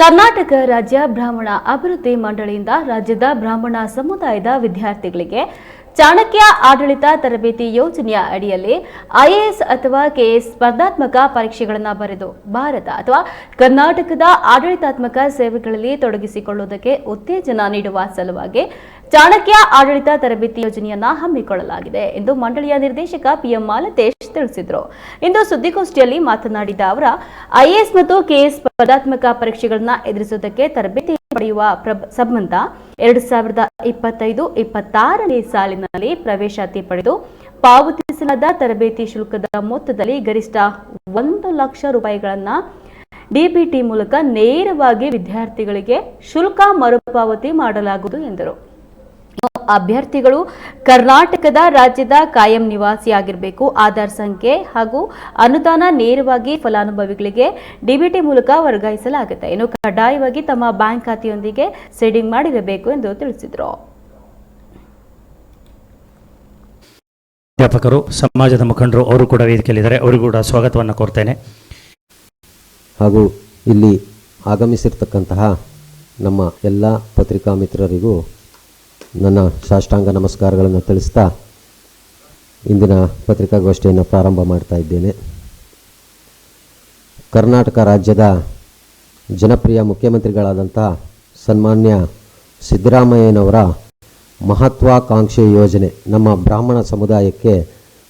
ಕರ್ನಾಟಕ ರಾಜ್ಯ ಬ್ರಾಹ್ಮಣ ಅಭಿವೃದ್ಧಿ ಮಂಡಳಿಯಿಂದ ರಾಜ್ಯದ ಬ್ರಾಹ್ಮಣ ಸಮುದಾಯದ ವಿದ್ಯಾರ್ಥಿಗಳಿಗೆ ಚಾಣಕ್ಯ ಆಡಳಿತ ತರಬೇತಿ ಯೋಜನೆಯ ಅಡಿಯಲ್ಲಿ ಐಎಎಸ್ ಅಥವಾ ಕೆಎಸ್ ಸ್ಪರ್ಧಾತ್ಮಕ ಪರೀಕ್ಷೆಗಳನ್ನು ಬರೆದು ಭಾರತ ಅಥವಾ ಕರ್ನಾಟಕದ ಆಡಳಿತಾತ್ಮಕ ಸೇವೆಗಳಲ್ಲಿ ತೊಡಗಿಸಿಕೊಳ್ಳುವುದಕ್ಕೆ ಉತ್ತೇಜನ ನೀಡುವ ಸಲುವಾಗಿ ಚಾಣಕ್ಯ ಆಡಳಿತ ತರಬೇತಿ ಯೋಜನೆಯನ್ನ ಹಮ್ಮಿಕೊಳ್ಳಲಾಗಿದೆ ಎಂದು ಮಂಡಳಿಯ ನಿರ್ದೇಶಕ ಪಿಎಂ ಮಾಲತೇಶ್ ತಿಳಿಸಿದರು. ಇಂದು ಸುದ್ದಿಗೋಷ್ಠಿಯಲ್ಲಿ ಮಾತನಾಡಿದ ಅವರ, ಐಎಎಸ್ ಮತ್ತು ಕೆಎಸ್ ಸ್ಪರ್ಧಾತ್ಮಕ ಪರೀಕ್ಷೆಗಳನ್ನು ಎದುರಿಸುವುದಕ್ಕೆ ತರಬೇತಿ ಪಡೆಯುವ ಸಂಬಂಧ ಎರಡು ಸಾವಿರದ ಇಪ್ಪತ್ತೈದು, ಇಪ್ಪತ್ತಾರನೇ ಸಾಲಿನಲ್ಲಿ ಪ್ರವೇಶಾತಿ ಪಡೆದು ಪಾವತಿಸಲಾದ ತರಬೇತಿ ಶುಲ್ಕದ ಮೊತ್ತದಲ್ಲಿ ಗರಿಷ್ಠ ಒಂದು ಲಕ್ಷ ರೂಪಾಯಿಗಳನ್ನು ಡಿಬಿಟಿ ಮೂಲಕ ನೇರವಾಗಿ ವಿದ್ಯಾರ್ಥಿಗಳಿಗೆ ಶುಲ್ಕ ಮರುಪಾವತಿ ಮಾಡಲಾಗುವುದು ಎಂದರು. ಅಭ್ಯರ್ಥಿಗಳು ಕರ್ನಾಟಕದ ರಾಜ್ಯದ ಕಾಯಂ ನಿವಾಸಿಯಾಗಿರಬೇಕು. ಆಧಾರ್ ಸಂಖ್ಯೆ ಹಾಗೂ ಅನುದಾನ ನೇರವಾಗಿ ಫಲಾನುಭವಿಗಳಿಗೆ ಡಿಬಿಟಿ ಮೂಲಕ ವರ್ಗಾಯಿಸಲಾಗುತ್ತೆ. ಇನ್ನು ಕಡ್ಡಾಯವಾಗಿ ತಮ್ಮ ಬ್ಯಾಂಕ್ ಖಾತೆಯೊಂದಿಗೆ ಸೆಡಿಂಗ್ ಮಾಡಿರಬೇಕು ಎಂದು ತಿಳಿಸಿದರು. ಅಧ್ಯಾಪಕರು ಸಮಾಜದ ಮುಖಂಡರು ಅವರು ಕೂಡ ವೇದಿಕೆಯಲ್ಲಿದ್ದಾರೆ. ಅವರಿಗೂ ಕೂಡ ಸ್ವಾಗತವನ್ನು ಕೋರ್ತೇನೆ. ಹಾಗೂ ಇಲ್ಲಿ ಆಗಮಿಸಿರ್ತಕ್ಕಂತಹ ನಮ್ಮ ಎಲ್ಲ ಪತ್ರಿಕಾ ಮಿತ್ರರಿಗೂ ನನ್ನ ಸಾಷ್ಟಾಂಗ ನಮಸ್ಕಾರಗಳನ್ನು ತಿಳಿಸ್ತಾ ಇಂದಿನ ಪತ್ರಿಕಾಗೋಷ್ಠಿಯನ್ನು ಪ್ರಾರಂಭ ಮಾಡ್ತಾ ಇದ್ದೇನೆ. ಕರ್ನಾಟಕ ರಾಜ್ಯದ ಜನಪ್ರಿಯ ಮುಖ್ಯಮಂತ್ರಿಗಳಾದಂಥ ಸನ್ಮಾನ್ಯ ಸಿದ್ದರಾಮಯ್ಯನವರ ಮಹತ್ವಾಕಾಂಕ್ಷೆ ಯೋಜನೆ, ನಮ್ಮ ಬ್ರಾಹ್ಮಣ ಸಮುದಾಯಕ್ಕೆ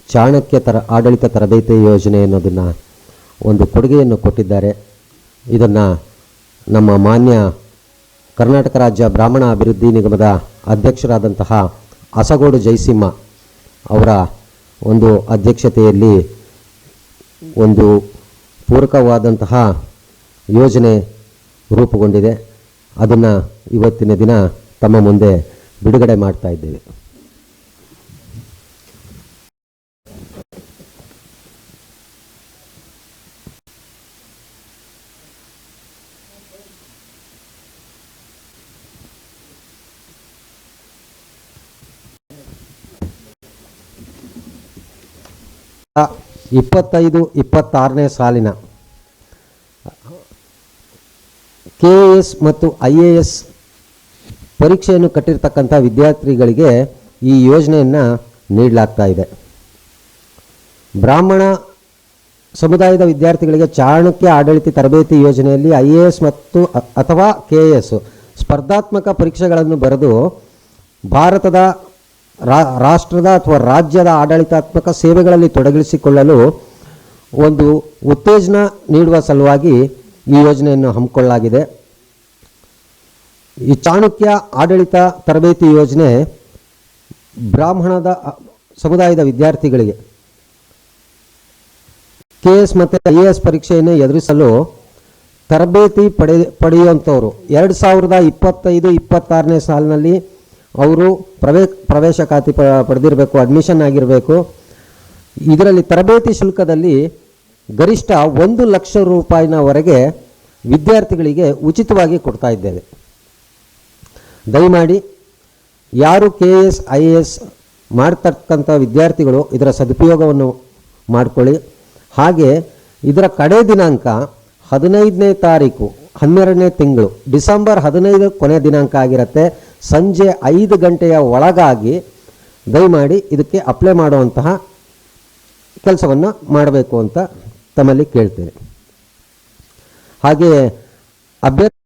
ಚಾಣಕ್ಯ ತರ, ಆಡಳಿತ ತರಬೇತಿ ಯೋಜನೆ ಅನ್ನೋದನ್ನು ಒಂದು ಕೊಡುಗೆಯನ್ನು ಕೊಟ್ಟಿದ್ದಾರೆ. ಇದನ್ನು ನಮ್ಮ ಮಾನ್ಯ ಕರ್ನಾಟಕ ರಾಜ್ಯ ಬ್ರಾಹ್ಮಣ ಅಭಿವೃದ್ಧಿ ನಿಗಮದ ಅಧ್ಯಕ್ಷರಾದಂತಹ ಅಸಗೋಡು ಜಯಸಿಂಹ ಅವರ ಒಂದು ಅಧ್ಯಕ್ಷತೆಯಲ್ಲಿ ಒಂದು ಪೂರಕವಾದಂತಹ ಯೋಜನೆ ರೂಪುಗೊಂಡಿದೆ. ಅದನ್ನು ಇವತ್ತಿನ ದಿನ ತಮ್ಮ ಮುಂದೆ ಬಿಡುಗಡೆ ಮಾಡ್ತಾ ಇದ್ದೇವೆ. ಇಪ್ಪತ್ತೈದು, ಇಪ್ಪತ್ತಾರನೇ ಸಾಲಿನ ಕೆ ಎ ಎಸ್ ಮತ್ತು ಐ ಎ ಎಸ್ ಪರೀಕ್ಷೆಯನ್ನು ಕಟ್ಟಿರ್ತಕ್ಕಂಥ ವಿದ್ಯಾರ್ಥಿಗಳಿಗೆ ಈ ಯೋಜನೆಯನ್ನು ನೀಡಲಾಗ್ತಾ ಇದೆ. ಬ್ರಾಹ್ಮಣ ಸಮುದಾಯದ ವಿದ್ಯಾರ್ಥಿಗಳಿಗೆ ಚಾಣಕ್ಯ ಆಡಳಿತ ತರಬೇತಿ ಯೋಜನೆಯಲ್ಲಿ ಐ ಎ ಎಸ್ ಮತ್ತು ಅಥವಾ ಕೆ ಎ ಎಸ್ ಸ್ಪರ್ಧಾತ್ಮಕ ಪರೀಕ್ಷೆಗಳನ್ನು ಬರೆದು ಭಾರತದ ರಾಷ್ಟ್ರದ ಅಥವಾ ರಾಜ್ಯದ ಆಡಳಿತಾತ್ಮಕ ಸೇವೆಗಳಲ್ಲಿ ತೊಡಗಿಸಿಕೊಳ್ಳಲು ಒಂದು ಉತ್ತೇಜನ ನೀಡುವ ಸಲುವಾಗಿ ಈ ಯೋಜನೆಯನ್ನು ಹಮ್ಮಿಕೊಳ್ಳಲಾಗಿದೆ. ಈ ಚಾಣಕ್ಯ ಆಡಳಿತ ತರಬೇತಿ ಯೋಜನೆ ಬ್ರಾಹ್ಮಣದ, ಸಮುದಾಯದ ವಿದ್ಯಾರ್ಥಿಗಳಿಗೆ ಕೆ ಎಸ್ ಮತ್ತು ಐ ಎ ಎಸ್ ಪರೀಕ್ಷೆಯನ್ನು ಎದುರಿಸಲು ತರಬೇತಿ ಪಡೆ, ಪಡೆಯುವಂಥವರು. ಎರಡು ಸಾವಿರದ ಇಪ್ಪತ್ತೈದು, ಇಪ್ಪತ್ತಾರನೇ ಸಾಲಿನಲ್ಲಿ ಅವರು ಪ್ರವೇ, ಪ್ರವೇಶ ಖಾತೆ ಪಡೆದಿರಬೇಕು ಅಡ್ಮಿಷನ್ ಆಗಿರಬೇಕು. ಇದರಲ್ಲಿ ತರಬೇತಿ ಶುಲ್ಕದಲ್ಲಿ ಗರಿಷ್ಠ ಒಂದು ಲಕ್ಷ ರೂಪಾಯಿನವರೆಗೆ ವಿದ್ಯಾರ್ಥಿಗಳಿಗೆ ಉಚಿತವಾಗಿ ಕೊಡ್ತಾ ಇದ್ದೇವೆ. ದಯಮಾಡಿ ಯಾರು K S I A S ಮಾಡ್ತಕ್ಕಂಥ ವಿದ್ಯಾರ್ಥಿಗಳು ಇದರ ಸದುಪಯೋಗವನ್ನು ಮಾಡಿಕೊಳ್ಳಿ. ಹಾಗೆ ಇದರ ಕಡೆ ದಿನಾಂಕ ಹದಿನೈದನೇ ತಾರೀಕು, ಹನ್ನೆರಡನೇ ತಿಂಗಳು, ಡಿಸೆಂಬರ್ ಹದಿನೈದು ಕೊನೆಯ ದಿನಾಂಕ ಆಗಿರುತ್ತೆ. ಸಂಜೆ ಐದು ಗಂಟೆಯ ಒಳಗಾಗಿ ದಯಮಾಡಿ ಇದಕ್ಕೆ ಅಪ್ಲೈ ಮಾಡುವಂತಹ ಕೆಲಸವನ್ನು ಮಾಡಬೇಕು ಅಂತ ತಮ್ಮಲ್ಲಿ ಕೇಳ್ತೇನೆ. ಹಾಗೆಯೇ ಅಭ್ಯರ್ಥಿ